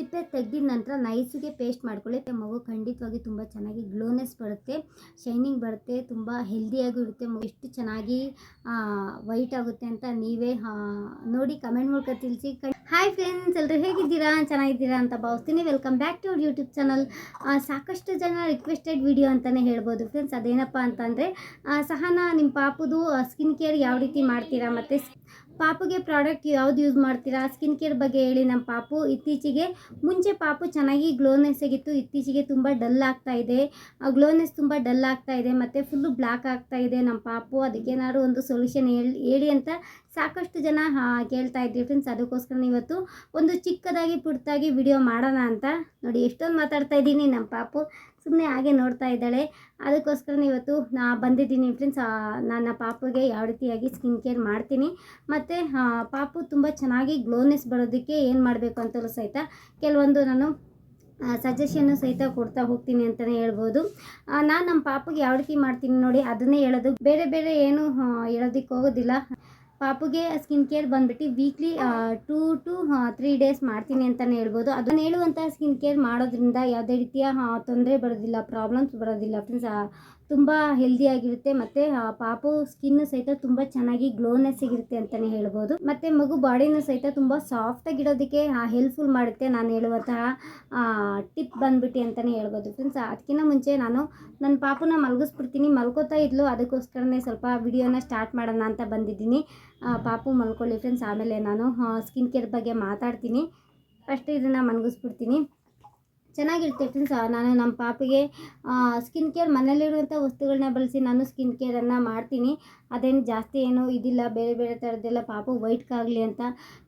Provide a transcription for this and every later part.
ಸಿಪ್ಪೆ ತೆಗೆದಿದ ನಂತರ ನೈಸಿಗೆ ಪೇಸ್ಟ್ ಮಾಡ್ಕೊಳ್ಳಿ. ಮಗು ಖಂಡಿತವಾಗಿ ತುಂಬ ಚೆನ್ನಾಗಿ ಗ್ಲೋನೆಸ್ ಬರುತ್ತೆ, ಶೈನಿಂಗ್ ಬರುತ್ತೆ, ತುಂಬ ಹೆಲ್ದಿಯಾಗೂ ಇರುತ್ತೆ. ಮಗು ಎಷ್ಟು ಚೆನ್ನಾಗಿ ವೈಟ್ ಆಗುತ್ತೆ ಅಂತ ನೀವೇ ನೋಡಿ ಕಮೆಂಟ್ ಮೂಲಕ ತಿಳಿಸಿ. ಹಾಯ್ ಫ್ರೆಂಡ್ಸ್ ಎಲ್ಲರೂ ಹೇಗಿದ್ದೀರಾ? ಚೆನ್ನಾಗಿದ್ದೀರಾ ಅಂತ ಭಾವಿಸ್ತೀನಿ. ವೆಲ್ಕಮ್ ಬ್ಯಾಕ್ ಟು ಅವ್ರ ಯೂಟ್ಯೂಬ್ ಚಾನಲ್ ಸಾಕಷ್ಟು ಜನ ರಿಕ್ವೆಸ್ಟೆಡ್ ವಿಡಿಯೋ ಅಂತಲೇ ಹೇಳ್ಬೋದು. ಫ್ರೆಂಡ್ಸ್ ಅದೇನಪ್ಪ ಅಂತಂದರೆ ಸಹನಾ ನಿಮ್ಮ ಪಾಪದು ಸ್ಕಿನ್ ಕೇರ್ ಯಾವ ರೀತಿ ಮಾಡ್ತೀರಾ ಮತ್ತು? ಪಾಪುಗೆ ಪ್ರಾಡಕ್ಟ್ ಯಾವ್ದು ಯೂಸ್ ಮಾಡ್ತೀರಾ? ಸ್ಕಿನ್ ಕೇರ್ ಬಗ್ಗೆ ಹೇಳಿ ನಮ್ಮ ಪಾಪು. ಇತ್ತೀಚೆಗೆ ಮುಂಚೆ ಪಾಪು ಚೆನ್ನಾಗಿ ಗ್ಲೋನೆಸ್ ಆಗಿತ್ತು. ಇತ್ತೀಚೆಗೆ ತುಂಬ ಡಲ್ ಆಗ್ತಾ ಇದೆ. ಆ ಗ್ಲೋನೆಸ್ ತುಂಬ ಡಲ್ ಆಗ್ತಾ ಇದೆ. ಮತ್ತು ಫುಲ್ಲು ಬ್ಲ್ಯಾಕ್ ಆಗ್ತಾ ಇದೆ ನಮ್ಮ ಪಾಪು. ಅದಕ್ಕೇನಾದ್ರು ಒಂದು ಸೊಲ್ಯೂಷನ್ ಹೇಳಿ ಹೇಳಿ ಅಂತ ಸಾಕಷ್ಟು ಜನ ಕೇಳ್ತಾ ಇದ್ದೀವಿ ಫ್ರೆಂಡ್ಸ್ ಅದಕ್ಕೋಸ್ಕರ ಇವತ್ತು ಒಂದು ಚಿಕ್ಕದಾಗಿ ಪುಟ್ಟದಾಗಿ ವಿಡಿಯೋ ಮಾಡೋಣ ಅಂತ. ನೋಡಿ, ಎಷ್ಟೊಂದು ಮಾತಾಡ್ತಾ ಇದ್ದೀನಿ ನಮ್ಮ ಪಾಪು. ಸುಮ್ಮನೆ ಹಾಗೆ ನೋಡ್ತಾ ಇದ್ದಾಳೆ. ಅದಕ್ಕೋಸ್ಕರ ಇವತ್ತು ನಾ ಬಂದಿದ್ದೀನಿ ಫ್ರೆಂಡ್ಸ್ ನನ್ನ ಪಾಪುಗೆ ಯಾವ ರೀತಿಯಾಗಿ ಸ್ಕಿನ್ ಕೇರ್ ಮಾಡ್ತೀನಿ. ಮತ್ತು ಪಾಪು ತುಂಬ ಚೆನ್ನಾಗಿ ಗ್ಲೋನೆಸ್ ಬರೋದಕ್ಕೆ ಏನು ಮಾಡಬೇಕು ಅಂತಲೂ ಸಹಿತ ಕೆಲವೊಂದು ನಾನು ಸಜೆಷನ್ನು ಸಹಿತ ಕೊಡ್ತಾ ಹೋಗ್ತೀನಿ ಅಂತಲೇ ಹೇಳ್ಬೋದು. ನಾನು ನಮ್ಮ ಪಾಪುಗೆ ಯಾವ ರೀತಿ ಮಾಡ್ತೀನಿ ನೋಡಿ, ಅದನ್ನೇ ಹೇಳೋದು. ಬೇರೆ ಬೇರೆ ಏನು ಹೇಳೋದಕ್ಕೆ ಹೋಗೋದಿಲ್ಲ. ಪಾಪುಗೆ ಸ್ಕಿನ್ ಕೇರ್ ಬಂದ್ಬಿಟ್ಟು weekly two two three days ಮಾಡ್ತೀನಿ ಅಂತಲೇ ಹೇಳ್ಬೋದು. ಅದನ್ನು ಹೇಳುವಂಥ ಸ್ಕಿನ್ ಕೇರ್ ಮಾಡೋದ್ರಿಂದ ಯಾವುದೇ ರೀತಿಯ ತೊಂದರೆ ಬರೋದಿಲ್ಲ ಪ್ರಾಬ್ಲಮ್ಸ್ ಬರೋದಿಲ್ಲ ಫ್ರೆಂಡ್ಸ್ ತುಂಬ ಹೆಲ್ದಿಯಾಗಿರುತ್ತೆ ಮತ್ತು ಪಾಪು ಸ್ಕಿನ್ ಸಹಿತ ತುಂಬ ಚೆನ್ನಾಗಿ ಗ್ಲೋನೆಸ್ ಸಿಗಿರುತ್ತೆ ಅಂತಲೇ ಹೇಳ್ಬೋದು. ಮತ್ತು ಮಗು ಬಾಡಿನೂ ಸಹಿತ ತುಂಬ ಸಾಫ್ಟಾಗಿಡೋದಕ್ಕೆ ಹೆಲ್ಪ್ಫುಲ್ ಮಾಡುತ್ತೆ ನಾನು ಹೇಳುವಂತಹ ಟಿಪ್ ಬಂದ್ಬಿಟ್ಟು ಅಂತಲೇ ಹೇಳ್ಬೋದು. ಫ್ರೆಂಡ್ಸ್ ಅದಕ್ಕಿಂತ ಮುಂಚೆ ನಾನು ನನ್ನ ಪಾಪುನ ಮಲಗಿಸ್ಬಿಡ್ತೀನಿ, ಮಲ್ಕೋತಾ ಇದ್ಲು, ಅದಕ್ಕೋಸ್ಕರನೇ ಸ್ವಲ್ಪ ವಿಡಿಯೋನ ಸ್ಟಾರ್ಟ್ ಮಾಡೋಣ ಅಂತ ಬಂದಿದ್ದೀನಿ. ಪಾಪು ಮಲ್ಕೊಳ್ಳಿ ಫ್ರೆಂಡ್ಸ್ ಆಮೇಲೆ ನಾನು ಸ್ಕಿನ್ ಕೇರ್ ಬಗ್ಗೆ ಮಾತಾಡ್ತೀನಿ. ಫಸ್ಟ್ ಇದನ್ನು ಮಲಗಿಸ್ಬಿಡ್ತೀನಿ. ಚೆನ್ನಾಗಿರುತ್ತೆ ಫ್ರೆಂಡ್ಸ್ ನಾನು ನಮ್ಮ ಪಾಪಿಗೆ ಸ್ಕಿನ್ ಕೇರ್ ಮನೇಲಿರುವಂಥ ವಸ್ತುಗಳನ್ನ ಬಳಸಿ ನಾನು ಸ್ಕಿನ್ ಕೇರನ್ನು ಮಾಡ್ತೀನಿ. ಅದೇನು ಜಾಸ್ತಿ ಏನು ಇದಿಲ್ಲ, ಬೇರೆ ಬೇರೆ ಥರದ್ದೆಲ್ಲ ಪಾಪು ವೈಟ್ಗಾಗಲಿ ಅಂತ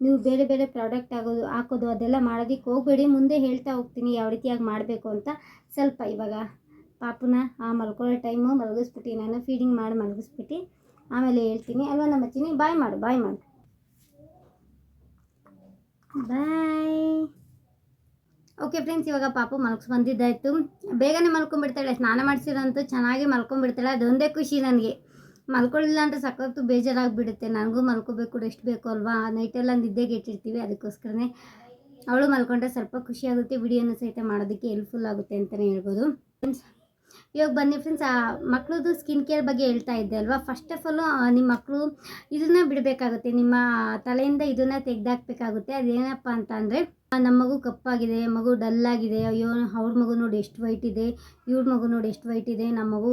ನೀವು ಬೇರೆ ಬೇರೆ ಪ್ರಾಡಕ್ಟ್ ಆಗೋದು, ಹಾಕೋದು ಅದೆಲ್ಲ ಮಾಡೋದಕ್ಕೆ ಹೋಗಬೇಡಿ. ಮುಂದೆ ಹೇಳ್ತಾ ಹೋಗ್ತೀನಿ ಯಾವ ರೀತಿಯಾಗಿ ಮಾಡಬೇಕು ಅಂತ. ಸ್ವಲ್ಪ ಇವಾಗ ಪಾಪನ, ಆ, ಮಲ್ಕೊಳ್ಳೋ ಟೈಮು ಮಲಗಿಸ್ಬಿಟ್ಟು ನಾನು ಫೀಡಿಂಗ್ ಮಾಡಿ ಮಲಗಿಸ್ಬಿಟ್ಟು ಆಮೇಲೆ ಹೇಳ್ತೀನಿ ಅಲ್ವಾ ನಮ್ಮ ಅಚ್ಚಿನಿ? ಬಾಯ್ ಮಾಡು ಬಾಯ್ ಮಾಡು. ಬಾಯ್ ಓಕೆ ಫ್ರೆಂಡ್ಸ್ ಇವಾಗ ಪಾಪು ಮಲ್ಕ್ಸ್ ಬಂದಿದ್ದಾಯಿತು ಬೇಗನೆ ಮಲ್ಕೊಂಡ್ಬಿಡ್ತಾಳೆ, ಸ್ನಾನ ಮಾಡಿಸಿರೋಂತೂ ಚೆನ್ನಾಗಿ ಮಲ್ಕೊಂಡ್ಬಿಡ್ತಾಳೆ, ಅದೊಂದೇ ಖುಷಿ ನನಗೆ. ಮಲ್ಕೊಳ್ಳಿಲ್ಲ ಅಂದರೆ ಸಖತ್ತು ಬೇಜಾರಾಗಿಬಿಡುತ್ತೆ, ನನಗೂ ಮಲ್ಕೋಬೇಕು ರೆಸ್ಟ್ ಬೇಕು ಅಲ್ವಾ? ನೈಟೆಲ್ಲ ನಿದ್ದೆಗೆ ಇಟ್ಟಿರ್ತೀವಿ ಅದಕ್ಕೋಸ್ಕರನೇ ಅವಳು ಮಲ್ಕೊಂಡ್ರೆ ಸ್ವಲ್ಪ ಖುಷಿಯಾಗುತ್ತೆ ವಿಡಿಯೋನ ಸಹಿತ ಮಾಡೋದಕ್ಕೆ ಹೆಲ್ಪ್ಫುಲ್ ಆಗುತ್ತೆ ಅಂತಲೇ ಹೇಳ್ಬೋದು. ಫ್ರೆಂಡ್ಸ್ ಇವಾಗ ಬನ್ನಿ ಫ್ರೆಂಡ್ಸ್ ಆ ಸ್ಕಿನ್ ಕೇರ್ ಬಗ್ಗೆ ಹೇಳ್ತಾ ಇದ್ದೆ ಅಲ್ವಾ? ಫಸ್ಟ್ ಆಫ್ ಆಲು ನಿಮ್ಮ ಮಕ್ಕಳು ಇದನ್ನ ಬಿಡಬೇಕಾಗುತ್ತೆ. ನಿಮ್ಮ ತಲೆಯಿಂದ ಇದನ್ನ ತೆಗೆದಾಕ್ಬೇಕಾಗುತ್ತೆ. ಅದೇನಪ್ಪ ಅಂತ ಅಂದರೆ ನಮ್ಮ ಮಗು ಕಪ್ಪಾಗಿದೆ, ಮಗು ಡಲ್ ಆಗಿದೆ, ಅಯ್ಯೋ, ಅವ್ರ ಮಗು ನೋಡಿ ಎಷ್ಟು ವೈಟ್ ಇದೆ, ಇವ್ರ ಮಗು ನೋಡಿ ಎಷ್ಟು ವೈಟ್ ಇದೆ, ನಮ್ಮ ಮಗು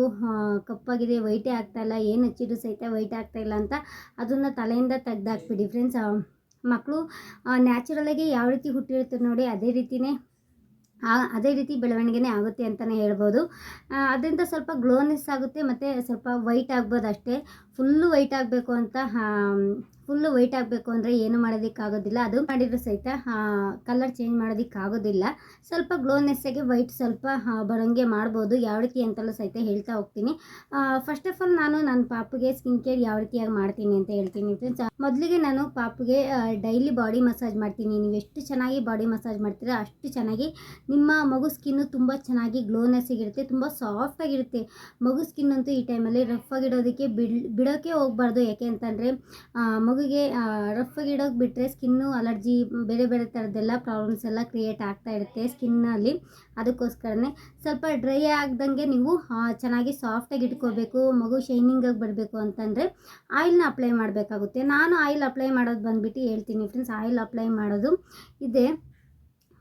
ಕಪ್ಪಾಗಿದೆ ವೈಟೇ ಆಗ್ತಾಯಿಲ್ಲ ಏನು ಹಚ್ಚಿದ್ರು ಸಹಿತ ವೈಟ್ ಆಗ್ತಾ ಇಲ್ಲ ಅಂತ ಅದನ್ನು ತಲೆಯಿಂದ ತೆಗ್ದಾಕ್ಬಿಡಿ ಫ್ರೆಂಡ್ಸ್ ಮಕ್ಕಳು ನ್ಯಾಚುರಲಾಗಿ ಯಾವ ರೀತಿ ಹುಟ್ಟಿರ್ತಾರೆ ನೋಡಿ, ಅದೇ ರೀತಿನೇ ಆ ಅದೇ ರೀತಿ ಬೆಳವಣಿಗೆನೇ ಆಗುತ್ತೆ ಅಂತಲೇ ಹೇಳ್ಬೋದು. ಅದರಿಂದ ಸ್ವಲ್ಪ ಗ್ಲೋನೆಸ್ ಆಗುತ್ತೆ, ಮತ್ತು ಸ್ವಲ್ಪ ವೈಟ್ ಆಗ್ಬೋದು ಅಷ್ಟೇ. ಫುಲ್ಲು ವೈಟ್ ಆಗಬೇಕು ಅಂತ ಫುಲ್ಲು ವೈಟ್ ಆಗಬೇಕು ಅಂದರೆ ಏನು ಮಾಡೋದಕ್ಕಾಗೋದಿಲ್ಲ. ಅದು ಮಾಡಿದರೂ ಸಹಿತ ಕಲರ್ ಚೇಂಜ್ ಮಾಡೋದಕ್ಕಾಗೋದಿಲ್ಲ. ಸ್ವಲ್ಪ ಗ್ಲೋನೆಸ್ಸಾಗಿ ವೈಟ್ ಸ್ವಲ್ಪ ಬರೋಂಗೆ ಮಾಡ್ಬೋದು. ಯಾವ ರೀತಿ ಅಂತಲೂ ಸಹಿತ ಹೇಳ್ತಾ ಹೋಗ್ತೀನಿ. ಫಸ್ಟ್ ಆಫ್ ಆಲ್ ನಾನು ನನ್ನ ಪಾಪುಗೆ ಸ್ಕಿನ್ ಕೇರ್ ಯಾವ ರೀತಿಯಾಗಿ ಮಾಡ್ತೀನಿ ಅಂತ ಹೇಳ್ತೀನಿ. ಫ್ರೆಂಡ್ಸ್ ಮೊದಲಿಗೆ ನಾನು ಪಾಪುಗೆ ಡೈಲಿ ಬಾಡಿ ಮಸಾಜ್ ಮಾಡ್ತೀನಿ. ನೀವು ಎಷ್ಟು ಚೆನ್ನಾಗಿ ಬಾಡಿ ಮಸಾಜ್ ಮಾಡ್ತೀರಾ ಅಷ್ಟು ಚೆನ್ನಾಗಿ. ನಿಮ್ಮ ಮಗು ಸ್ಕಿನ್ನು ತುಂಬ ಚೆನ್ನಾಗಿ ಗ್ಲೋನೆಸ್ ಆಗಿರುತ್ತೆ, ತುಂಬ ಸಾಫ್ಟ್ ಆಗಿರುತ್ತೆ. ಮಗು ಸ್ಕಿನ್ ಅಂತೂ ಈ ಟೈಮಲ್ಲಿ ರಫ್ ಆಗಿಡೋದಕ್ಕೆ ಬಿಡ್ ಬಿಡೋಕ್ಕೆ ಹೋಗ್ಬಾರ್ದು. ಯಾಕೆ ಅಂತಂದರೆ ಮಗುಗೆ ರಫ್ ಆಗಿಡೋಕೆ ಬಿಟ್ಟರೆ ಸ್ಕಿನ್ನು ಅಲರ್ಜಿ ಬೇರೆ ಬೇರೆ ಥರದ್ದೆಲ್ಲ ಪ್ರಾಬ್ಲಮ್ಸ್ ಎಲ್ಲ ಕ್ರಿಯೇಟ್ ಆಗ್ತಾ ಇರುತ್ತೆ ಸ್ಕಿನ್ನಲ್ಲಿ ಅದಕ್ಕೋಸ್ಕರನೇ ಸ್ವಲ್ಪ ಡ್ರೈ ಆಗ್ದಂಗೆ ನೀವು ಚೆನ್ನಾಗಿ ಸಾಫ್ಟಾಗಿ ಇಟ್ಕೋಬೇಕು, ಮಗು ಶೈನಿಂಗಾಗಿ ಬರಬೇಕು ಅಂತಂದರೆ ಆಯಿಲ್ನ ಅಪ್ಲೈ ಮಾಡಬೇಕಾಗುತ್ತೆ. ನಾನು ಆಯಿಲ್ ಅಪ್ಲೈ ಮಾಡೋದು ಬಂದುಬಿಟ್ಟು ಹೇಳ್ತೀನಿ ಫ್ರೆಂಡ್ಸ್ ಆಯಿಲ್ ಅಪ್ಲೈ ಮಾಡೋದು. ಇದೆ,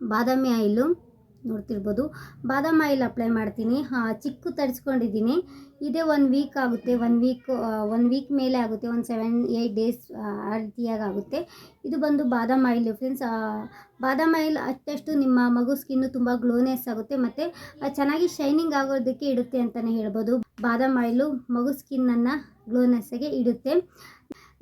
ಬಾದಾಮಿ ಆಯಿಲು ನೋಡ್ತಿರ್ಬೋದು. ಬಾದಾಮ್ ಆಯಿಲ್ ಅಪ್ಲೈ ಮಾಡ್ತೀನಿ. ಚಿಕ್ಕು ತರಿಸ್ಕೊಂಡಿದ್ದೀನಿ. ಇದೇ ಒನ್ ವೀಕ್ ಆಗುತ್ತೆ. ಒನ್ ವೀಕ್ ಒನ್ ವೀಕ್ ಮೇಲೆ ಆಗುತ್ತೆ. ಒಂದು ಸೆವೆನ್ ಏಯ್ಟ್ ಡೇಸ್ ಆ ರೀತಿಯಾಗಿ ಆಗುತ್ತೆ. ಇದು ಬಂದು ಬಾದಾಮ್ ಆಯಿಲ್ ಫ್ರೆಂಡ್ಸ್ ಬಾದಾಮ್ ಆಯಿಲ್ ಅಷ್ಟಷ್ಟು ನಿಮ್ಮ ಮಗು ಸ್ಕಿನ್ನು ತುಂಬ ಗ್ಲೋನೆಸ್ ಆಗುತ್ತೆ ಮತ್ತು ಚೆನ್ನಾಗಿ ಶೈನಿಂಗ್ ಆಗೋದಕ್ಕೆ ಇಡುತ್ತೆ ಅಂತಲೇ ಹೇಳ್ಬೋದು. ಬಾದಾಮ್ ಆಯಿಲು ಮಗು ಸ್ಕಿನ್ನನ್ನು ಗ್ಲೋನೆಸ್ಗೆ ಇಡುತ್ತೆ.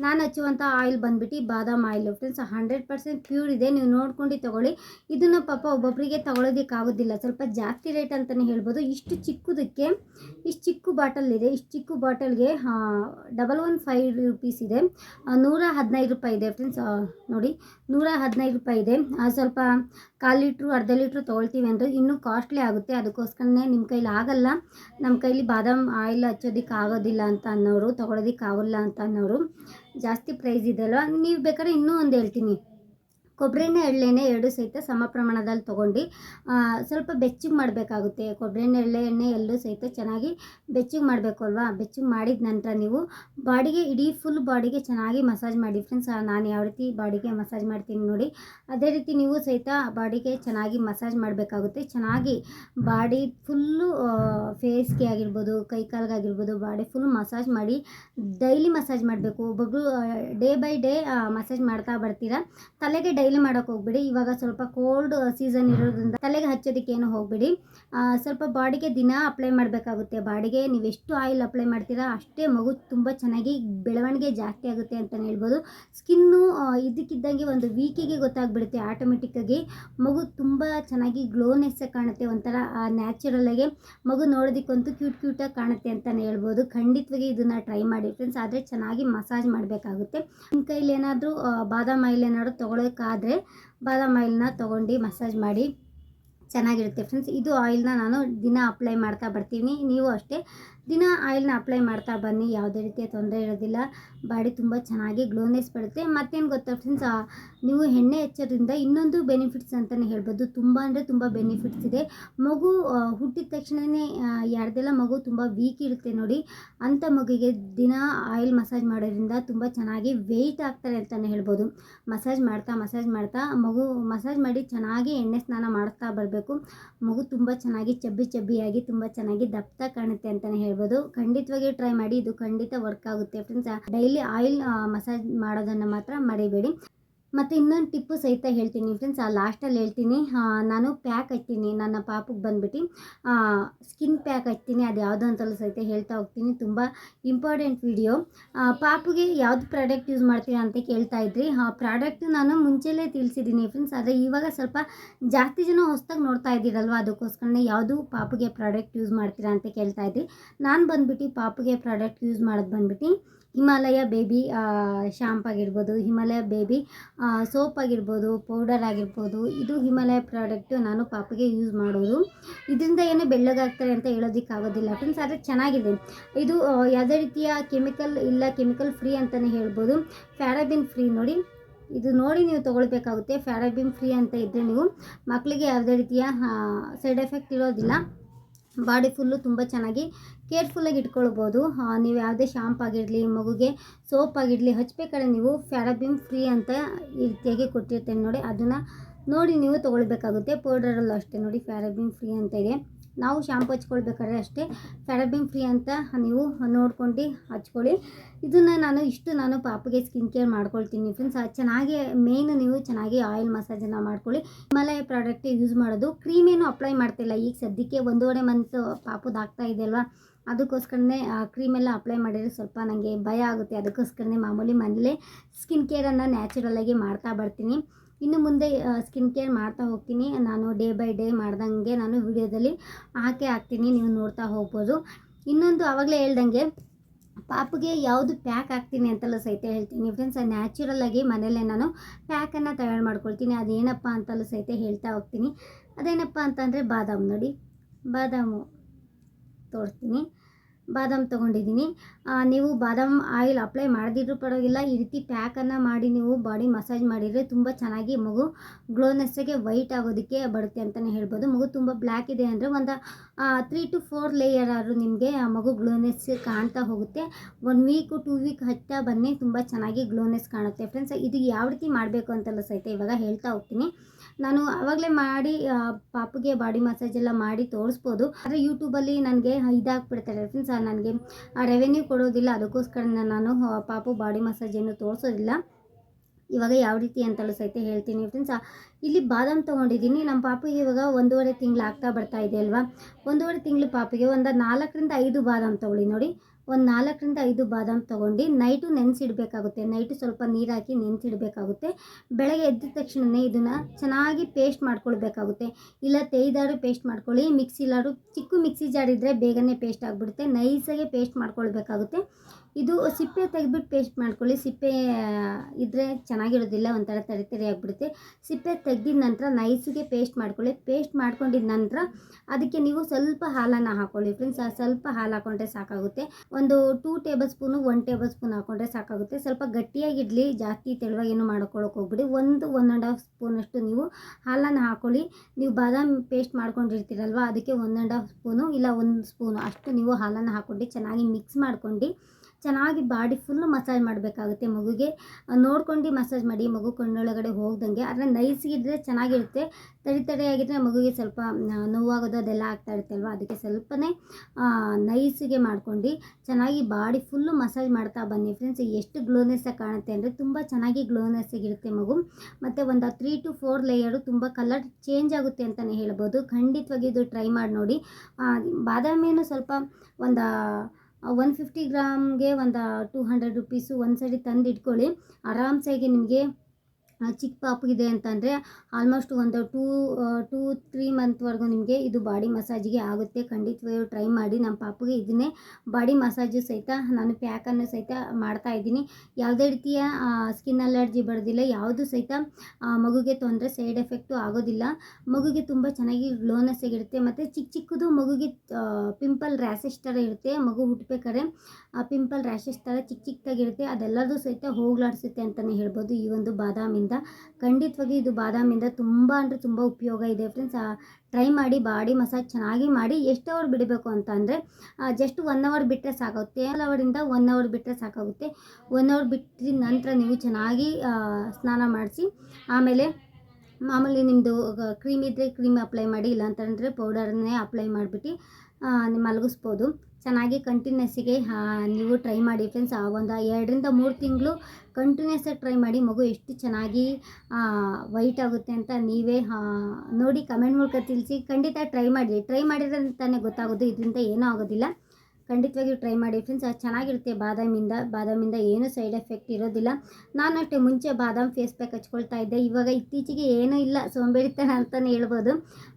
ನಾನು ಹಚ್ಚುವಂಥ ಆಯಿಲ್ ಬಂದ್ಬಿಟ್ಟು ಬಾದಾಮ್ oil friends hundred percent pure ಇದೆ. ನೀವು ನೋಡ್ಕೊಂಡು ತಗೊಳ್ಳಿ. ಇದನ್ನು ಪಾಪ ಒಬ್ಬೊಬ್ಬರಿಗೆ ತಗೊಳ್ಳೋದಕ್ಕಾಗೋದಿಲ್ಲ ಸ್ವಲ್ಪ ಜಾಸ್ತಿ ರೇಟ್ ಅಂತಲೇ ಹೇಳ್ಬೋದು. ಇಷ್ಟು ಚಿಕ್ಕದಕ್ಕೆ, ಇಷ್ಟು ಚಿಕ್ಕ ಬಾಟಲ್ ಇದೆ. ಇಷ್ಟು ಚಿಕ್ಕ ಬಾಟಲ್ಗೆ ಡಬಲ್ ಒನ್ ಫೈವ್ ರುಪೀಸ್ ಇದೆ. ನೂರ ಹದಿನೈದು ರೂಪಾಯಿ ಇದೆ ಫ್ರೆಂಡ್ಸ್ ನೋಡಿ. ನೂರ ಹದಿನೈದು ರೂಪಾಯಿ ಇದೆ. ಸ್ವಲ್ಪ ಕಾಲು ಲೀಟ್ರು, ಅರ್ಧ ಲೀಟ್ರು ತೊಗೊಳ್ತೀವಿ ಅಂದರೆ ಇನ್ನೂ ಕಾಸ್ಟ್ಲಿ ಆಗುತ್ತೆ. ಅದಕ್ಕೋಸ್ಕರನೇ ನಿಮ್ಮ ಕೈಲಿ ಆಗಲ್ಲ. ನಮ್ಮ ಕೈಲಿ ಬಾದಾಮ್ ಆಯಿಲ್ ಹಚ್ಚೋದಕ್ಕೆ ಆಗೋದಿಲ್ಲ ಅಂತ ಅನ್ನೋರು ತೊಗೊಳೋದಕ್ಕೆ ಆಗೋಲ್ಲ ಅಂತ ಅನ್ನೋರು ಜಾಸ್ತಿ ಪ್ರೈಸ್ ಇದೆ ಅಲ್ವಾ? ನೀವು ಬೇಕಾದ್ರೆ ಇನ್ನೂ ಒಂದು ಹೇಳ್ತೀನಿ. ಕೊಬ್ಬರಿ ಎಣ್ಣೆ ಎಳ್ಳೆಣ್ಣೆ ಎರಡು ಸಹಿತ ಸಮ ಪ್ರಮಾಣದಲ್ಲಿ ತೊಗೊಂಡು ಸ್ವಲ್ಪ ಬೆಚ್ಚಗೆ ಮಾಡಬೇಕಾಗುತ್ತೆ. ಕೊಬ್ಬರಿನ ಎಣ್ಣೆ ಎಳ್ಳೆ ಎಣ್ಣೆ ಎಲ್ಲೂ ಸಹಿತ ಚೆನ್ನಾಗಿ ಬೆಚ್ಚಗೆ ಮಾಡಬೇಕು ಅಲ್ವಾ ಬೆಚ್ಚಗೆ ಮಾಡಿದ ನಂತರ ನೀವು ಬಾಡಿಗೆ, ಇಡೀ ಫುಲ್ ಬಾಡಿಗೆ ಚೆನ್ನಾಗಿ ಮಸಾಜ್ ಮಾಡಿ. ಫ್ರೆಂಡ್ಸ್ ನಾನು ಯಾವ ರೀತಿ ಬಾಡಿಗೆ ಮಸಾಜ್ ಮಾಡ್ತೀನಿ ನೋಡಿ. ಅದೇ ರೀತಿ ನೀವು ಸಹಿತ ಬಾಡಿಗೆ ಚೆನ್ನಾಗಿ ಮಸಾಜ್ ಮಾಡಬೇಕಾಗುತ್ತೆ. ಚೆನ್ನಾಗಿ ಬಾಡಿ ಫುಲ್ಲು ಫೇಸ್ಗೆ ಆಗಿರ್ಬೋದು, ಕೈ ಕಾಲಿಗಾಗಿರ್ಬೋದು ಬಾಡಿ ಫುಲ್ ಮಸಾಜ್ ಮಾಡಿ ಡೈಲಿ ಮಸಾಜ್ ಮಾಡಬೇಕು. ಒಬ್ಬೊಬ್ಬರು ಡೇ ಬೈ ಡೇ ಮಸಾಜ್ ಮಾಡ್ತಾ ಬರ್ತೀರಾ? ತಲೆಗೆ ಡೈಲಿ ಮಾಡೋಕೆ ಹೋಗ್ಬೇಡಿ. ಇವಾಗ ಸ್ವಲ್ಪ ಕೋಲ್ಡ್ ಸೀಸನ್ ಇರೋದ್ರಿಂದ ತಲೆಗೆ ಹಚ್ಚೋದಕ್ಕೆ ಏನು ಹೋಗ್ಬೇಡಿ. ಸ್ವಲ್ಪ ಬಾಡಿಗೆ ದಿನ ಅಪ್ಲೈ ಮಾಡಬೇಕಾಗುತ್ತೆ. ಬಾಡಿಗೆ, ನೀವು ಎಷ್ಟು ಆಯಿಲ್ ಅಪ್ಲೈ ಮಾಡ್ತೀರಾ ಅಷ್ಟೇ ಮಗು ತುಂಬ ಚೆನ್ನಾಗಿ ಬೆಳವಣಿಗೆ ಜಾಸ್ತಿ ಆಗುತ್ತೆ ಅಂತಲೇ ಹೇಳ್ಬೋದು. ಸ್ಕಿನ್ನು ಇದಕ್ಕಿದ್ದಂಗೆ ಒಂದು ವೀಕಿಗೆ ಗೊತ್ತಾಗ್ಬಿಡುತ್ತೆ ಆಟೋಮೆಟಿಕ್ಕಾಗಿ ಮಗು ತುಂಬ ಚೆನ್ನಾಗಿ ಗ್ಲೋನೆಸ್ ಕಾಣುತ್ತೆ ಒಂಥರ ನ್ಯಾಚುರಲಾಗಿ ಮಗು ನೋಡೋದಕ್ಕಂತೂ ಕ್ಯೂಟ್ ಕ್ಯೂಟಾಗಿ ಕಾಣುತ್ತೆ ಅಂತಲೇ ಹೇಳ್ಬೋದು. ಖಂಡಿತವಾಗಿ ಇದನ್ನು ಟ್ರೈ ಮಾಡಿ ಫ್ರೆಂಡ್ಸ್ ಆದರೆ ಚೆನ್ನಾಗಿ ಮಸಾಜ್ ಮಾಡಬೇಕಾಗುತ್ತೆ. ನಿಮ್ಮ ಕೈಲಿ ಏನಾದರೂ ಬಾದಾಮ್ ಆಯಿಲ್ ಏನಾದರೂ ತೊಗೊಳೋಕ್ಕಾದರೆ ಬಾದಾಮ್ ಆಯಿಲ್ನ ತೊಗೊಂಡು ಮಸಾಜ್ ಮಾಡಿ ಚೆನ್ನಾಗಿರುತ್ತೆ ಫ್ರೆಂಡ್ಸ್ ಇದು ಆಯಿಲ್ನ ನಾನು ದಿನ ಅಪ್ಲೈ ಮಾಡ್ತಾ ಬರ್ತೀನಿ. ನೀವು ಅಷ್ಟೇ ದಿನ ಆಯಿಲ್ನ ಅಪ್ಲೈ ಮಾಡ್ತಾ ಬನ್ನಿ. ಯಾವುದೇ ರೀತಿಯ ತೊಂದರೆ ಇರೋದಿಲ್ಲ. ಬಾಡಿ ತುಂಬ ಚೆನ್ನಾಗಿ ಗ್ಲೋನೆಸ್ ಬರುತ್ತೆ. ಮತ್ತೇನು ಗೊತ್ತಾ ಫ್ರೆಂಡ್ಸ್ ನೀವು ಎಣ್ಣೆ ಹಚ್ಚೋದ್ರಿಂದ ಇನ್ನೊಂದು ಬೆನಿಫಿಟ್ಸ್ ಅಂತಲೇ ಹೇಳ್ಬೋದು. ತುಂಬ ಅಂದರೆ ತುಂಬ ಬೆನಿಫಿಟ್ಸ್ ಇದೆ. ಮಗು ಹುಟ್ಟಿದ ತಕ್ಷಣವೇ ಯಾರ್ದೆಲ್ಲ ಮಗು ತುಂಬ ವೀಕ್ ಇರುತ್ತೆ ನೋಡಿ ಅಂಥ ಮಗುಗೆ ದಿನ ಆಯಿಲ್ ಮಸಾಜ್ ಮಾಡೋದ್ರಿಂದ ತುಂಬ ಚೆನ್ನಾಗಿ ವೆಯ್ಟ್ ಆಗ್ತಾರೆ ಅಂತಲೇ ಹೇಳ್ಬೋದು. ಮಸಾಜ್ ಮಾಡ್ತಾ ಮಸಾಜ್ ಮಾಡ್ತಾ ಮಗು ಮಸಾಜ್ ಮಾಡಿ ಚೆನ್ನಾಗಿ ಎಣ್ಣೆ ಸ್ನಾನ ಮಾಡ್ತಾ ಬರಬೇಕು. ಮಗು ತುಂಬ ಚೆನ್ನಾಗಿ ಚಬ್ಬಿ ಚಬ್ಬಿಯಾಗಿ ತುಂಬ ಚೆನ್ನಾಗಿ ದಪ್ಪ ಕಾಣುತ್ತೆ ಅಂತಲೇ ಹೇಳ್ಬೋದು. ಖಂಡಿತವಾಗಿ ಟ್ರೈ ಮಾಡಿ, ಇದು ಖಂಡಿತ ವರ್ಕ್ ಆಗುತ್ತೆ. ಫ್ರೆಂಡ್ಸ್ ಡೈಲಿ ಆಯಿಲ್ ಮಸಾಜ್ ಮಾಡೋದನ್ನು ಮಾತ್ರ ಮರಿಬೇಡಿ ಮತ್ತು ಇನ್ನೊಂದು ಟಿಪ್ಪು ಸಹಿತ ಹೇಳ್ತೀನಿ ಫ್ರೆಂಡ್ಸ್ ಆ ಲಾಸ್ಟಲ್ಲಿ ಹೇಳ್ತೀನಿ. ನಾನು ಪ್ಯಾಕ್ ಹಚ್ತೀನಿ ನನ್ನ ಪಾಪಗೆ ಬಂದ್ಬಿಟ್ಟು. ಸ್ಕಿನ್ ಪ್ಯಾಕ್ ಹಚ್ತೀನಿ ಅದು ಯಾವುದು ಅಂತಲೂ ಸಹಿತ ಹೇಳ್ತಾ ಹೋಗ್ತೀನಿ. ತುಂಬ ಇಂಪಾರ್ಟೆಂಟ್ ವಿಡಿಯೋ ಪಾಪುಗೆ ಯಾವುದು ಪ್ರಾಡಕ್ಟ್ ಯೂಸ್ ಮಾಡ್ತೀರಾ ಅಂತ ಕೇಳ್ತಾ ಇದ್ರಿ. ಆ ಪ್ರಾಡಕ್ಟ್ ನಾನು ಮುಂಚೆಲೇ ತಿಳಿಸಿದ್ದೀನಿ ಫ್ರೆಂಡ್ಸ್ ಆದರೆ ಇವಾಗ ಸ್ವಲ್ಪ ಜಾಸ್ತಿ ಜನ ಹೊಸ್ದಾಗಿ ನೋಡ್ತಾ ಇದ್ದೀರಲ್ವ, ಅದಕ್ಕೋಸ್ಕರನೇ ಯಾವುದು ಪಾಪುಗೆ ಪ್ರಾಡಕ್ಟ್ ಯೂಸ್ ಮಾಡ್ತೀರಾ ಅಂತ ಕೇಳ್ತಾ ಇದ್ರಿ. ನಾನು ಬಂದ್ಬಿಟ್ಟು ಪಾಪುಗೆ ಪ್ರಾಡಕ್ಟ್ ಯೂಸ್ ಮಾಡೋದು ಬಂದ್ಬಿಟ್ಟು ಹಿಮಾಲಯ ಬೇಬಿ ಶಾಂಪ್ ಆಗಿರ್ಬೋದು ಹಿಮಾಲಯ ಬೇಬಿ ಸೋಪ್ ಆಗಿರ್ಬೋದು ಪೌಡರ್ ಆಗಿರ್ಬೋದು, ಇದು ಹಿಮಾಲಯ ಪ್ರಾಡಕ್ಟು ನಾನು ಪಾಪಿಗೆ ಯೂಸ್ ಮಾಡೋದು. ಇದರಿಂದ ಏನು ಬೆಳ್ಳಗಾಗ್ತಾರೆ ಅಂತ ಹೇಳೋದಕ್ಕಾಗೋದಿಲ್ಲ ಫ್ರೆಂಡ್ಸ್, ಆದರೆ ಚೆನ್ನಾಗಿದೆ. ಇದು ಯಾವುದೇ ರೀತಿಯ ಕೆಮಿಕಲ್ ಇಲ್ಲ, ಕೆಮಿಕಲ್ ಫ್ರೀ ಅಂತಲೇ ಹೇಳ್ಬೋದು. ಫ್ಯಾರಬಿನ್ ಫ್ರೀ ನೋಡಿ. ಇದು ನೋಡಿ ನೀವು ತೊಗೊಳ್ಬೇಕಾಗುತ್ತೆ. ಫ್ಯಾರಾಬಿನ್ ಫ್ರೀ ಅಂತ ಇದ್ದರೆ ನೀವು ಮಕ್ಕಳಿಗೆ ಯಾವುದೇ ರೀತಿಯ ಸೈಡ್ ಎಫೆಕ್ಟ್ ಇರೋದಿಲ್ಲ. ಬಾಡಿ ಫುಲ್ಲು ತುಂಬ ಚೆನ್ನಾಗಿ ಕೇರ್ಫುಲ್ಲಾಗಿ ಇಟ್ಕೊಳ್ಬೋದು. ನೀವು ಯಾವುದೇ ಶಾಂಪ್ ಆಗಿರಲಿ, ಮಗುಗೆ ಸೋಪ್ ಆಗಿರಲಿ ಹಚ್ಚಬೇಕಾದ್ರೆ ನೀವು ಫ್ಯಾರಬಿಮ್ ಫ್ರೀ ಅಂತ ಈ ರೀತಿಯಾಗಿ ಕೊಟ್ಟಿರ್ತೇನೆ ನೋಡಿ. ಅದನ್ನು ನೋಡಿ ನೀವು ತೊಗೊಳ್ಬೇಕಾಗುತ್ತೆ. ಪೌಡರಲ್ಲೂ ಅಷ್ಟೇ ನೋಡಿ ಫ್ಯಾರಬಿಮ್ ಫ್ರೀ ಅಂತ ಇದೆ. ನಾವು ಶಾಂಪು ಹಚ್ಕೊಳ್ಬೇಕಾದ್ರೆ ಅಷ್ಟೇ ಫೆರಬಿನ್ ಫ್ರೀ ಅಂತ ನೀವು ನೋಡ್ಕೊಂಡು ಹಚ್ಕೊಳ್ಳಿ. ಇದನ್ನು ನಾನು ಇಷ್ಟು ನಾನು ಪಾಪಗೆ ಸ್ಕಿನ್ ಕೇರ್ ಮಾಡ್ಕೊಳ್ತೀನಿ ಫ್ರೆಂಡ್ಸ್ ಚೆನ್ನಾಗಿ ಮೇನ್ ನೀವು ಚೆನ್ನಾಗಿ ಆಯಿಲ್ ಮಸಾಜನ್ನು ಮಾಡ್ಕೊಳ್ಳಿ. ಹಿಮಾಲಯ ಪ್ರಾಡಕ್ಟ್ ಯೂಸ್ ಮಾಡೋದು. ಕ್ರೀಮ್ ಏನು ಅಪ್ಲೈ ಮಾಡ್ತಿಲ್ಲ. ಈಗ ಸದ್ಯಕ್ಕೆ ಒಂದೂವರೆ ಮಂತ್ ಪಾಪದಾಗ್ತಾ ಇದೆ ಅಲ್ವಾ? ಅದಕ್ಕೋಸ್ಕರನೇ, ಆ ಕ್ರೀಮೆಲ್ಲ ಅಪ್ಲೈ ಮಾಡಿದರೆ ಸ್ವಲ್ಪ ನನಗೆ ಭಯ ಆಗುತ್ತೆ. ಅದಕ್ಕೋಸ್ಕರನೇ ಮಾಮೂಲಿ ಮನೇಲೇ ಸ್ಕಿನ್ ಕೇರನ್ನು ನ್ಯಾಚುರಲ್ಲಾಗಿ ಮಾಡ್ತಾ ಬರ್ತೀನಿ. ಇನ್ನು ಮುಂದೆ ಸ್ಕಿನ್ ಕೇರ್ ಮಾಡ್ತಾ ಹೋಗ್ತೀನಿ. ನಾನು ಡೇ ಬೈ ಡೇ ಮಾಡ್ದಂಗೆ ನಾನು ವಿಡಿಯೋದಲ್ಲಿ ಹಾಕೇ ಹಾಕ್ತೀನಿ. ನೀವು ನೋಡ್ತಾ ಹೋಗ್ಬೋದು. ಇನ್ನೊಂದು ಆವಾಗಲೇ ಹೇಳ್ದಂಗೆ, ಪಾಪಗೆ ಯಾವುದು ಪ್ಯಾಕ್ ಹಾಕ್ತೀನಿ ಅಂತಲೂ ಸಹಿತ ಹೇಳ್ತೀನಿ. ಫ್ರೆಂಡ್ಸ್ ನ್ಯಾಚುರಲಾಗಿ ಮನೇಲೇ ನಾನು ಪ್ಯಾಕನ್ನು ತಯಾರು ಮಾಡ್ಕೊಳ್ತೀನಿ. ಅದೇನಪ್ಪ ಅಂತಲೂ ಸಹಿತ ಹೇಳ್ತಾ ಹೋಗ್ತೀನಿ. ಅದೇನಪ್ಪ ಅಂತಂದರೆ, ಬಾದಾಮ್ ನೋಡಿ. ಬಾದಾಮು ತೋರಿಸ್ತೀನಿ. ಬಾದಾಮ್ ತೊಗೊಂಡಿದ್ದೀನಿ. ನೀವು ಬಾದಾಮ್ ಆಯಿಲ್ ಅಪ್ಲೈ ಮಾಡದಿದ್ರೂ ಪರವಾಗಿಲ್ಲ. ಈ ರೀತಿ ಪ್ಯಾಕನ್ನು ಮಾಡಿ ನೀವು ಬಾಡಿ ಮಸಾಜ್ ಮಾಡಿದರೆ ತುಂಬ ಚೆನ್ನಾಗಿ ಮಗು ಗ್ಲೋನೆಸ್ಸಾಗೆ ವೈಟ್ ಆಗೋದಕ್ಕೆ ಬರುತ್ತೆ ಅಂತಲೇ ಹೇಳ್ಬೋದು. ಮಗು ತುಂಬ ಬ್ಲ್ಯಾಕ್ ಇದೆ ಅಂದರೆ ಒಂದು ತ್ರೀ ಟು ಫೋರ್ ಲೇಯರ್ ಆದರೂ ನಿಮಗೆ ಮಗು ಗ್ಲೋನೆಸ್ ಕಾಣ್ತಾ ಹೋಗುತ್ತೆ. ಒನ್ ವೀಕು ಟೂ ವೀಕ್ ಹಚ್ತಾ ಬನ್ನಿ ತುಂಬ ಚೆನ್ನಾಗಿ ಗ್ಲೋನೆಸ್ ಕಾಣುತ್ತೆ. ಫ್ರೆಂಡ್ಸ್ ಇದು ಯಾವ ರೀತಿ ಮಾಡಬೇಕು ಅಂತಲ್ಲ ಸಹಿತ ಇವಾಗ ಹೇಳ್ತಾ ಹೋಗ್ತೀನಿ. ನಾನು ಆವಾಗಲೇ ಮಾಡಿ ಪಾಪಿಗೆ ಬಾಡಿ ಮಸಾಜ್ ಎಲ್ಲ ಮಾಡಿ ತೋರಿಸ್ಬೋದು. ಆದರೆ ಯೂಟ್ಯೂಬಲ್ಲಿ ನನಗೆ ಇದಾಗ್ಬಿಡ್ತಾರೆ ಫ್ರೆಂಡ್ಸ್ ನನಗೆ ರೆವೆನ್ಯೂ ಕೊಡೋದಿಲ್ಲ. ಅದಕ್ಕೋಸ್ಕರ ನಾನು ಪಾಪು ಬಾಡಿ ಮಸಾಜ್ ಏನು ತೋರಿಸೋದಿಲ್ಲ. ಇವಾಗ ಯಾವ ರೀತಿ ಅಂತಲೂ ಸಹಿತ ಹೇಳ್ತೀನಿ ಫ್ರೆಂಡ್ಸ್ ಇಲ್ಲಿ ಬಾದಾಮ್ ತೊಗೊಂಡಿದ್ದೀನಿ. ನಮ್ಮ ಪಾಪಿಗೆ ಇವಾಗ ಒಂದೂವರೆ ತಿಂಗಳು ಆಗ್ತಾ ಬರ್ತಾ ಇದೆ ಅಲ್ವಾ? ಒಂದೂವರೆ ತಿಂಗಳು ಪಾಪಿಗೆ ಒಂದು ನಾಲ್ಕರಿಂದ ಐದು ಬಾದಾಮ್ ತೊಗೊಳ್ಳಿ ನೋಡಿ. ಒಂದು ನಾಲ್ಕರಿಂದ ಐದು ಬಾದಾಮ್ ತೊಗೊಂಡು ನೈಟು ನೆನೆಸಿಡಬೇಕಾಗುತ್ತೆ. ನೈಟು ಸ್ವಲ್ಪ ನೀರು ಹಾಕಿ ನೆನೆಸಿಡಬೇಕಾಗುತ್ತೆ. ಬೆಳಗ್ಗೆ ಎದ್ದ ತಕ್ಷಣವೇ ಇದನ್ನು ಚೆನ್ನಾಗಿ ಪೇಸ್ಟ್ ಮಾಡ್ಕೊಳ್ಬೇಕಾಗುತ್ತೆ. ಇಲ್ಲ ತೇಯ್ದಾರು ಪೇಸ್ಟ್ ಮಾಡ್ಕೊಳ್ಳಿ. ಮಿಕ್ಸಿಲಾರು ಚಿಕ್ಕ ಮಿಕ್ಸಿ ಜಾರ್ ಇದ್ದರೆ ಬೇಗನೆ ಪೇಸ್ಟ್ ಆಗಿಬಿಡುತ್ತೆ. ನೈಸಾಗೆ ಪೇಸ್ಟ್ ಮಾಡ್ಕೊಳ್ಬೇಕಾಗುತ್ತೆ. ಇದು ಸಿಪ್ಪೆ ತೆಗೆದ್ಬಿಟ್ಟು ಪೇಸ್ಟ್ ಮಾಡ್ಕೊಳ್ಳಿ. ಸಿಪ್ಪೆ ಇದ್ದರೆ ಚೆನ್ನಾಗಿರೋದಿಲ್ಲ, ಒಂಥರ ತರಿ ತರಿ ಆಗಿಬಿಡುತ್ತೆ. ಸಿಪ್ಪೆ ತೆಗ್ದಿದ ನಂತರ ನೈಸಿಗೆ ಪೇಸ್ಟ್ ಮಾಡ್ಕೊಳ್ಳಿ. ಪೇಸ್ಟ್ ಮಾಡ್ಕೊಂಡಿದ ನಂತರ ಅದಕ್ಕೆ ನೀವು ಸ್ವಲ್ಪ ಹಾಲನ್ನು ಹಾಕ್ಕೊಳ್ಳಿ ಫ್ರೆಂಡ್ಸ್. ಸ್ವಲ್ಪ ಹಾಲು ಹಾಕೊಂಡ್ರೆ ಸಾಕಾಗುತ್ತೆ. ಒಂದು two tablespoon, one tablespoon ಹಾಕೊಂಡ್ರೆ ಸಾಕಾಗುತ್ತೆ. ಸ್ವಲ್ಪ ಗಟ್ಟಿಯಾಗಿಡಲಿ ಜಾಸ್ತಿ ತೆಳುವಾಗಿ ಏನು ಮಾಡ್ಕೊಳ್ಳೋಕೆ ಹೋಗ್ಬಿಡಿ. ಒಂದು, ಒನ್ ಆ್ಯಂಡ್ ಹಾಫ್ ಸ್ಪೂನಷ್ಟು ನೀವು ಹಾಲನ್ನು ಹಾಕ್ಕೊಳ್ಳಿ ನೀವು ಬಾದಾಮಿ ಪೇಸ್ಟ್ ಮಾಡ್ಕೊಂಡಿರ್ತೀರಲ್ವ, ಅದಕ್ಕೆ ಒನ್ ಆ್ಯಂಡ್ ಹಾಫ್ ಸ್ಪೂನು ಇಲ್ಲ, ಒಂದು ಸ್ಪೂನು ಅಷ್ಟು ನೀವು ಹಾಲನ್ನು ಹಾಕ್ಕೊಂಡು ಚೆನ್ನಾಗಿ ಮಿಕ್ಸ್ ಮಾಡ್ಕೊಂಡು ಚೆನ್ನಾಗಿ ಬಾಡಿ ಫುಲ್ಲು ಮಸಾಜ್ ಮಾಡಬೇಕಾಗುತ್ತೆ ಮಗುಗೆ. ನೋಡ್ಕೊಂಡು ಮಸಾಜ್ ಮಾಡಿ ಮಗು ಕಣ್ಣೊಳಗಡೆ ಹೋಗ್ದಂಗೆ. ಆದರೆ ನೈಸಿಗಿದ್ರೆ ಚೆನ್ನಾಗಿರುತ್ತೆ. ತಡಿ ತಡೆಯಾಗಿದ್ದರೆ ಮಗುಗೆ ಸ್ವಲ್ಪ ನೋವಾಗೋದು ಅದೆಲ್ಲ ಆಗ್ತಾ ಇರುತ್ತೆ ಅಲ್ವಾ? ಅದಕ್ಕೆ ಸ್ವಲ್ಪನೇ ನೈಸಿಗೆ ಮಾಡ್ಕೊಂಡು ಚೆನ್ನಾಗಿ ಬಾಡಿ ಫುಲ್ಲು ಮಸಾಜ್ ಮಾಡ್ತಾ ಬನ್ನಿ. ಫ್ರೆಂಡ್ಸ್ ಎಷ್ಟು ಗ್ಲೋನೆಸ್ ಕಾಣುತ್ತೆ ಅಂದರೆ ತುಂಬ ಚೆನ್ನಾಗಿ ಗ್ಲೋನೆಸ್ ಇರುತ್ತೆ ಮಗು. ಮತ್ತು ಒಂದು ತ್ರೀ ಟು ಫೋರ್ ಲೇಯರು ತುಂಬ ಕಲರ್ ಚೇಂಜ್ ಆಗುತ್ತೆ ಅಂತಲೇ ಹೇಳ್ಬೋದು. ಖಂಡಿತವಾಗಿ ಇದು ಟ್ರೈ ಮಾಡಿ ನೋಡಿ. ಬಾದಾಮಿಯನ್ನು ಸ್ವಲ್ಪ ಒಂದು ಒನ್ ಫಿಫ್ಟಿ ಗ್ರಾಮ್ಗೆ ಒಂದು ಟೂ ಹಂಡ್ರೆಡ್ ರುಪೀಸು ಒಂದು ಸರಿ ತಂದು ಇಟ್ಕೊಳ್ಳಿ ಆರಾಮ್ಸಾಗಿ ನಿಮಗೆ ಚಿಕ್ಕ ಪಾಪಗಿದೆ ಅಂತಂದರೆ ಆಲ್ಮೋಸ್ಟ್ ಒಂದು ಟೂ ಟೂ ತ್ರೀ ಮಂತ್ವರೆಗೂ ನಿಮಗೆ ಇದು ಬಾಡಿ ಮಸಾಜಿಗೆ ಆಗುತ್ತೆ. ಖಂಡಿತವಾಗಿಯೂ ಟ್ರೈ ಮಾಡಿ ನಮ್ಮ ಪಾಪಿಗೆ ಇದನ್ನೇ ಬಾಡಿ ಮಸಾಜು ಸಹಿತ ನಾನು ಪ್ಯಾಕನ್ನು ಸಹಿತ ಮಾಡ್ತಾ ಇದ್ದೀನಿ. ಯಾವುದೇ ರೀತಿಯ ಸ್ಕಿನ್ ಅಲರ್ಜಿ ಬರೋದಿಲ್ಲ, ಯಾವುದು ಸಹಿತ ಮಗುಗೆ ತೊಂದರೆ ಸೈಡ್ ಎಫೆಕ್ಟು ಆಗೋದಿಲ್ಲ. ಮಗುಗೆ ತುಂಬ ಚೆನ್ನಾಗಿ ಗ್ಲೋನೆಸ್ ಆಗಿರುತ್ತೆ. ಮತ್ತು ಚಿಕ್ಕ ಚಿಕ್ಕದು ಮಗುಗೆ ಪಿಂಪಲ್ ರ್ಯಾಷಸ್ ಥರ ಇರುತ್ತೆ. ಮಗು ಹುಟ್ಟಬೇಕಾದ್ರೆ ಪಿಂಪಲ್ ರ್ಯಾಷಸ್ ಥರ ಚಿಕ್ಕ ಚಿಕ್ಕದಾಗಿರುತ್ತೆ ಅದೆಲ್ಲದೂ ಸಹಿತ ಹೋಗ್ಲಾಡಿಸುತ್ತೆ ಅಂತಲೇ ಹೇಳ್ಬೋದು ಈ ಒಂದು ಬಾದಾಮಿಂದ ಖಂಡಿತವಾಗಿ ಇದು ಬಾದಾಮಿಂದ ತುಂಬ ಅಂದರೆ ತುಂಬ ಉಪಯೋಗ ಇದೆ ಫ್ರೆಂಡ್ಸ್ ಟ್ರೈ ಮಾಡಿ, ಬಾಡಿ ಮಸಾಜ್ ಚೆನ್ನಾಗಿ ಮಾಡಿ ಎಷ್ಟು ಅವರ್ ಬಿಡಬೇಕು ಅಂತ ಅಂದರೆ ಜಸ್ಟ್ ಒನ್ ಅವರ್ ಬಿಟ್ಟರೆ ಸಾಕಾಗುತ್ತೆ. ಏಳು ಅವರಿಂದ ಒನ್ ಅವರ್ ಬಿಟ್ಟರೆ ಸಾಕಾಗುತ್ತೆ. ಒನ್ ಅವರ್ ಬಿಟ್ಟಿದ ನಂತರ ನೀವು ಚೆನ್ನಾಗಿ ಸ್ನಾನ ಮಾಡಿಸಿ, ಆಮೇಲೆ ಮಾಮೂಲಿ ನಿಮ್ಮದು ಕ್ರೀಮ್ ಇದ್ದರೆ ಕ್ರೀಮ್ ಅಪ್ಲೈ ಮಾಡಿ, ಇಲ್ಲಾಂತಂದರೆ ಪೌಡರ್ನೇ ಅಪ್ಲೈ ಮಾಡಿಬಿಟ್ಟು ಮಲಗಿಸ್ಬೋದು. ಚೆನ್ನಾಗಿ ಕಂಟಿನ್ಯೂಸಿಗೆ ನೀವು ಟ್ರೈ ಮಾಡಿ ಫ್ರೆಂಡ್ಸ್ ಆ, ಒಂದು ಎರಡರಿಂದ ಮೂರು ತಿಂಗಳು ಕಂಟಿನ್ಯೂಸ್ ಆಗಿ ಟ್ರೈ ಮಾಡಿ ಮಗು ಎಷ್ಟು ಚೆನ್ನಾಗಿ ವೈಟ್ ಆಗುತ್ತೆ ಅಂತ ನೀವೇ ನೋಡಿ ಕಮೆಂಟ್ ಮೂಲಕ ತಿಳಿಸಿ ಖಂಡಿತ ಟ್ರೈ ಮಾಡಿ ಟ್ರೈ ಮಾಡಿದ್ರೆ ತಾನೇ ಗೊತ್ತಾಗೋದು, ಇದರಿಂದ ಏನೂ ಆಗೋದಿಲ್ಲ. ಖಂಡಿತವಾಗಿಯೂ ಟ್ರೈ ಮಾಡಿ ಫ್ರೆಂಡ್ಸ್ ಅದು ಚೆನ್ನಾಗಿರುತ್ತೆ ಬಾದಾಮಿಂದ ಬಾದಾಮಿಂದ ಏನೂ ಸೈಡ್ ಎಫೆಕ್ಟ್ ಇರೋದಿಲ್ಲ. ನಾನು ಅಷ್ಟೇ ಮುಂಚೆ ಬಾದಾಮ್ ಫೇಸ್ ಪ್ಯಾಕ್ ಹಚ್ಕೊಳ್ತಾ ಇದ್ದೆ. ಇವಾಗ ಇತ್ತೀಚೆಗೆ ಏನೂ ಇಲ್ಲ. ಸೋಂಬೇರಿತನ ಅಂತಲೇ ಹೇಳ್ಬೋದು.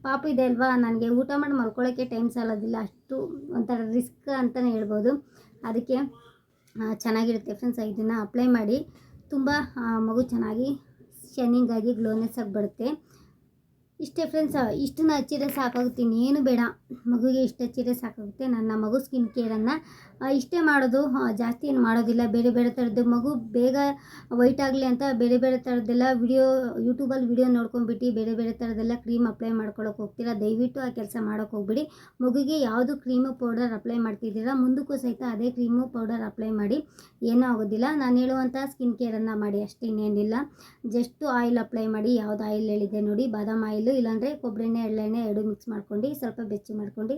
ಪಾಪ ಇದೆ ಅಲ್ವಾ? ನನಗೆ ಊಟ ಮಾಡಿ ಮಲ್ಕೊಳ್ಳೋಕ್ಕೆ ಟೈಮ್ ಸಾಲೋದಿಲ್ಲ. ಅಷ್ಟು ಒಂಥರ ರಿಸ್ಕ್ ಅಂತಲೇ ಹೇಳ್ಬೋದು. ಅದಕ್ಕೆ ಚೆನ್ನಾಗಿರುತ್ತೆ ಫ್ರೆಂಡ್ಸ್ ಇದನ್ನು ಅಪ್ಲೈ ಮಾಡಿ. ತುಂಬ ಮಗು ಚೆನ್ನಾಗಿ ಶೈನಿಂಗ್ ಆಗಿ ಗ್ಲೋನೆಸ್ ಆಗಿ ಬರುತ್ತೆ. ಇಷ್ಟೇ ಫ್ರೆಂಡ್ಸ್ ಇಷ್ಟನ್ನ ಹಚ್ಚಿದ್ರೆ ಸಾಕಾಗುತ್ತೆ, ಇನ್ನೇನು ಬೇಡ. ಮಗುಗೆ ಇಷ್ಟು ಹಚ್ಚಿದ್ರೆ ಸಾಕಾಗುತ್ತೆ, ನನ್ನ ಮಗು ಸ್ಕಿನ್ ಕೇರನ್ನು ಇಷ್ಟೇ ಮಾಡೋದು ಜಾಸ್ತಿ ಏನು ಮಾಡೋದಿಲ್ಲ. ಬೇರೆ ಬೇರೆ ಥರದ್ದು ಮಗು ಬೇಗ ವೈಟ್ ಆಗಲಿ ಅಂತ ಬೇರೆ ಬೇರೆ ಥರದ್ದೆಲ್ಲ ವಿಡಿಯೋ ಯೂಟ್ಯೂಬಲ್ಲಿ ವಿಡಿಯೋ ನೋಡ್ಕೊಂಡ್ಬಿಟ್ಟು ಬೇರೆ ಬೇರೆ ಥರದ್ದೆಲ್ಲ ಕ್ರೀಮ್ ಅಪ್ಲೈ ಮಾಡ್ಕೊಳ್ಳೋಕೆ ಹೋಗ್ತೀರಾ? ದಯವಿಟ್ಟು ಆ ಕೆಲಸ ಮಾಡೋಕೆ ಹೋಗ್ಬಿಡಿ. ಮಗುಗೆ ಯಾವುದು ಕ್ರೀಮು ಪೌಡರ್ ಅಪ್ಲೈ ಮಾಡ್ತಿದ್ದೀರಾ? ಮುಂದಕ್ಕೂ ಸಹಿತ ಅದೇ ಕ್ರೀಮು ಪೌಡರ್ ಅಪ್ಲೈ ಮಾಡಿ, ಏನೂ ಆಗೋದಿಲ್ಲ. ನಾನು ಹೇಳುವಂಥ ಸ್ಕಿನ್ ಕೇರನ್ನು ಮಾಡಿ ಅಷ್ಟೇ ಇನ್ನೇನಿಲ್ಲ ಜಸ್ಟ್ ಆಯಿಲ್ ಅಪ್ಲೈ ಮಾಡಿ, ಯಾವುದು ಆಯಿಲ್ ಹೇಳಿದೆ ನೋಡಿ, ಬಾದಾಮ್ ಆಯಿಲು ಇಲ್ಲಾಂದರೆ ಕೊಬ್ಬರಿ ಎಣ್ಣೆ ಎಳ್ಳೆಣ್ಣೆ ಎರಡು ಮಿಕ್ಸ್ ಮಾಡ್ಕೊಂಡು ಸ್ವಲ್ಪ ಬೆಚ್ಚಿ ಮಾಡ್ಕೊಂಡು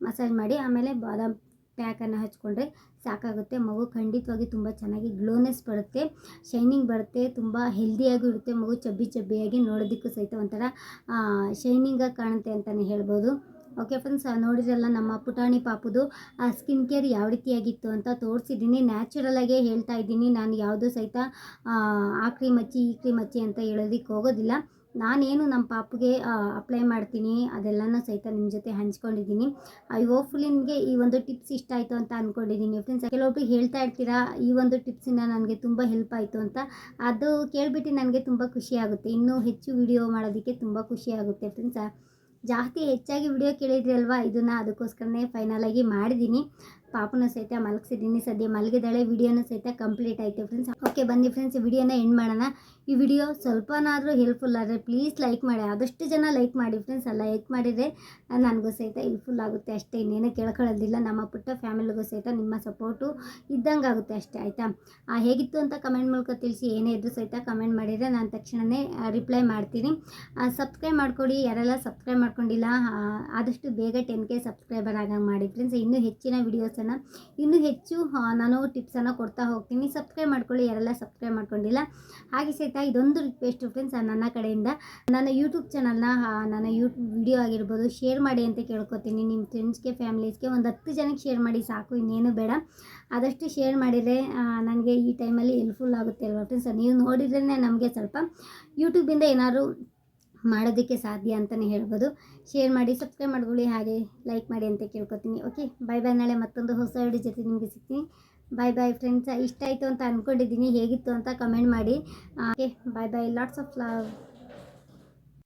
ಮಸಾಜ್ ಮಾಡಿ ಆಮೇಲೆ ಬಾದಾಮ್ ಪ್ಯಾಕನ್ನು ಹಚ್ಕೊಂಡ್ರೆ ಸಾಕಾಗುತ್ತೆ. ಮಗು ಖಂಡಿತವಾಗಿ ತುಂಬ ಚೆನ್ನಾಗಿ ಗ್ಲೋನೆಸ್ ಬರುತ್ತೆ ಶೈನಿಂಗ್ ಬರುತ್ತೆ, ತುಂಬ ಹೆಲ್ದಿಯಾಗೂ ಇರುತ್ತೆ. ಮಗು ಚಬ್ಬಿ ಚಬ್ಬಿಯಾಗಿ ನೋಡೋದಕ್ಕೂ ಸಹಿತ ಒಂಥರ ಶೈನಿಂಗಾಗಿ ಕಾಣುತ್ತೆ ಅಂತಲೇ ಹೇಳ್ಬೋದು. ಓಕೆ ಫ್ರೆಂಡ್ಸ್ ನೋಡಿದ್ರಲ್ಲ ನಮ್ಮ ಪುಟಾಣಿ ಪಾಪುದು, ಆ ಸ್ಕಿನ್ ಕೇರ್ ಯಾವ ರೀತಿಯಾಗಿತ್ತು ಅಂತ ತೋರಿಸಿದ್ದೀನಿ. ನ್ಯಾಚುರಲಾಗೇ ಹೇಳ್ತಾ ಇದ್ದೀನಿ. ನಾನು ಯಾವುದೂ ಸಹಿತ, ಆ ಕ್ರೀಮ್ ಹಚ್ಚಿ, ಈ ಕ್ರೀಮ್ ಹಚ್ಚಿ ಅಂತ ಹೇಳೋದಕ್ಕೆ ಹೋಗೋದಿಲ್ಲ. ನಾನೇನು ನಮ್ಮ ಪಾಪುಗೆ ಅಪ್ಲೈ ಮಾಡ್ತೀನಿ, ಅದೆಲ್ಲನೂ ಸಹಿತ ನಿಮ್ಮ ಜೊತೆ ಹಂಚ್ಕೊಂಡಿದ್ದೀನಿ. ಐ ಹೋಪ್ಫುಲಿ ನಿಮಗೆ ಈ ಒಂದು ಟಿಪ್ಸ್ ಇಷ್ಟ ಆಯಿತು ಅಂತ ಅಂದ್ಕೊಂಡಿದ್ದೀನಿ ಫ್ರೆಂಡ್ಸ್ ಕೆಲವೊಬ್ರು ಹೇಳ್ತಾ ಇರ್ತೀರಾ, ಈ ಒಂದು ಟಿಪ್ಸಿಂದ ನನಗೆ ತುಂಬ ಹೆಲ್ಪ್ ಆಯಿತು ಅಂತ. ಅದು ಕೇಳಿಬಿಟ್ಟು ನನಗೆ ತುಂಬ ಖುಷಿ ಆಗುತ್ತೆ. ಇನ್ನೂ ಹೆಚ್ಚು ವಿಡಿಯೋ ಮಾಡೋದಕ್ಕೆ ತುಂಬ ಖುಷಿ ಆಗುತ್ತೆ ಫ್ರೆಂಡ್ಸ್ ಜಾಸ್ತಿ ಹೆಚ್ಚಾಗಿ ವಿಡಿಯೋ ಕೇಳಿದ್ರಿ ಅಲ್ವಾ? ಇದನ್ನು ಅದಕ್ಕೋಸ್ಕರನೇ ಫೈನಲಾಗಿ ಮಾಡಿದ್ದೀನಿ. ಪಾಪನ ಸಹಿತ ಮಲಗಿಸಿದ್ದೀನಿ ಸದ್ಯ ಮಲಗಿದಾಳೆ ವಿಡಿಯೋನ ಸಹಿತ ಕಂಪ್ಲೀಟ್ ಆಯಿತು ಫ್ರೆಂಡ್ಸ್ ಓಕೆ ಬನ್ನಿ ಫ್ರೆಂಡ್ಸ್ ವಿಡಿಯೋನ ಎಂಡ್ ಮಾಡೋಣ. ಈ ವಿಡಿಯೋ ಸ್ವಲ್ಪನಾದರೂ ಹೆಲ್ಪ್ಫುಲ್ ಆದರೆ ಪ್ಲೀಸ್ ಲೈಕ್ ಮಾಡಿ. ಆದಷ್ಟು ಜನ ಲೈಕ್ ಮಾಡಿ ಫ್ರೆಂಡ್ಸ್ ಲೈಕ್ ಮಾಡಿದರೆ ನನಗೂ ಸಹಿತ ಹೆಲ್ಪ್ಫುಲ್ ಆಗುತ್ತೆ ಅಷ್ಟೇ. ಇನ್ನೇನು ಕೇಳ್ಕೊಳ್ಳೋದಿಲ್ಲ. ನಮ್ಮ ಪುಟ್ಟ ಫ್ಯಾಮಿಲಿಗೂ ಸಹಿತ ನಿಮ್ಮ ಸಪೋರ್ಟು ಇದ್ದಂಗೆ ಆಗುತ್ತೆ ಅಷ್ಟೇ, ಆಯಿತಾ? ಹೇಗಿತ್ತು ಅಂತ ಕಮೆಂಟ್ ಮೂಲಕ ತಿಳಿಸಿ. ಏನೇ ಇದ್ರೂ ಸಹಿತ ಕಮೆಂಟ್ ಮಾಡಿದರೆ ನಾನು ತಕ್ಷಣವೇ ರಿಪ್ಲೈ ಮಾಡ್ತೀನಿ. ಸಬ್ಸ್ಕ್ರೈಬ್ ಮಾಡ್ಕೊಡಿ. ಯಾರೆಲ್ಲ ಸಬ್ಸ್ಕ್ರೈಬ್ ಮಾಡ್ಕೊಂಡಿಲ್ಲ ಆದಷ್ಟು ಬೇಗ ಟೆನ್ ಕೆ ಸಬ್ಸ್ಕ್ರೈಬರ್ ಆಗಂಗೆ ಮಾಡಿ ಫ್ರೆಂಡ್ಸ್ ಇನ್ನೂ ಹೆಚ್ಚಿನ ವೀಡಿಯೋಸನ್ನು ಇನ್ನೂ ಹೆಚ್ಚು ನಾನು ಟಿಪ್ಸನ್ನು ಕೊಡ್ತಾ ಹೋಗ್ತೀನಿ. ಸಬ್ಸ್ಕ್ರೈಬ್ ಮಾಡ್ಕೊಳ್ಳಿ, ಯಾರೆಲ್ಲ ಸಬ್ಸ್ಕ್ರೈಬ್ ಮಾಡ್ಕೊಂಡಿಲ್ಲ. ಹಾಗೆ ಸಹಿತ ಇದೊಂದು ರಿಕ್ವೆಸ್ಟ್ ಫ್ರೆಂಡ್ಸ್ ನನ್ನ ಕಡೆಯಿಂದ. ನನ್ನ ಯೂಟ್ಯೂಬ್ ಚಾನಲ್ನ ನನ್ನ ಯೂಟ್ಯೂಬ್ ವಿಡಿಯೋ ಆಗಿರ್ಬೋದು ಶೇರ್ ಮಾಡಿ ಅಂತ ಕೇಳ್ಕೊತೀನಿ. ನಿಮ್ಮ ಫ್ರೆಂಡ್ಸ್ಗೆ ಫ್ಯಾಮಿಲೀಸ್ಗೆ ಒಂದು ಹತ್ತು ಜನಕ್ಕೆ ಶೇರ್ ಮಾಡಿ ಸಾಕು, ಇನ್ನೇನು ಬೇಡ. ಆದಷ್ಟು ಶೇರ್ ಮಾಡಿದರೆ ನನಗೆ ಈ ಟೈಮಲ್ಲಿ ಹೆಲ್ಪ್ಫುಲ್ ಆಗುತ್ತೆ ಅಲ್ವಾ ಫ್ರೆಂಡ್ಸ್ ನೀವು ನೋಡಿದ್ರೇ ನಮಗೆ ಸ್ವಲ್ಪ ಯೂಟ್ಯೂಬಿಂದ ಏನಾದ್ರು ಮಾಡೋದಕ್ಕೆ ಸಾಧ್ಯ ಅಂತಲೇ ಹೇಳ್ಬೋದು. ಶೇರ್ ಮಾಡಿ ಸಬ್ಸ್ಕ್ರೈಬ್ ಮಾಡ್ಕೊಳ್ಳಿ, ಹಾಗೆ ಲೈಕ್ ಮಾಡಿ ಅಂತ ಕೇಳ್ಕೊತೀನಿ. ಓಕೆ ಬೈ ಬಾಯ್ ನಾಳೆ ಮತ್ತೊಂದು ಹೊಸ ವಿಡಿಯೋ ಜೊತೆ ನಿಮಗೆ ಸಿಗ್ತೀನಿ. ಬಾಯ್ ಬಾಯ್ ಫ್ರೆಂಡ್ಸ್ ಇಷ್ಟ ಆಯಿತು ಅಂತ ಅಂದ್ಕೊಂಡಿದ್ದೀನಿ ಹೇಗಿತ್ತು ಅಂತ ಕಮೆಂಟ್ ಮಾಡಿ. Okay bye bye lots of love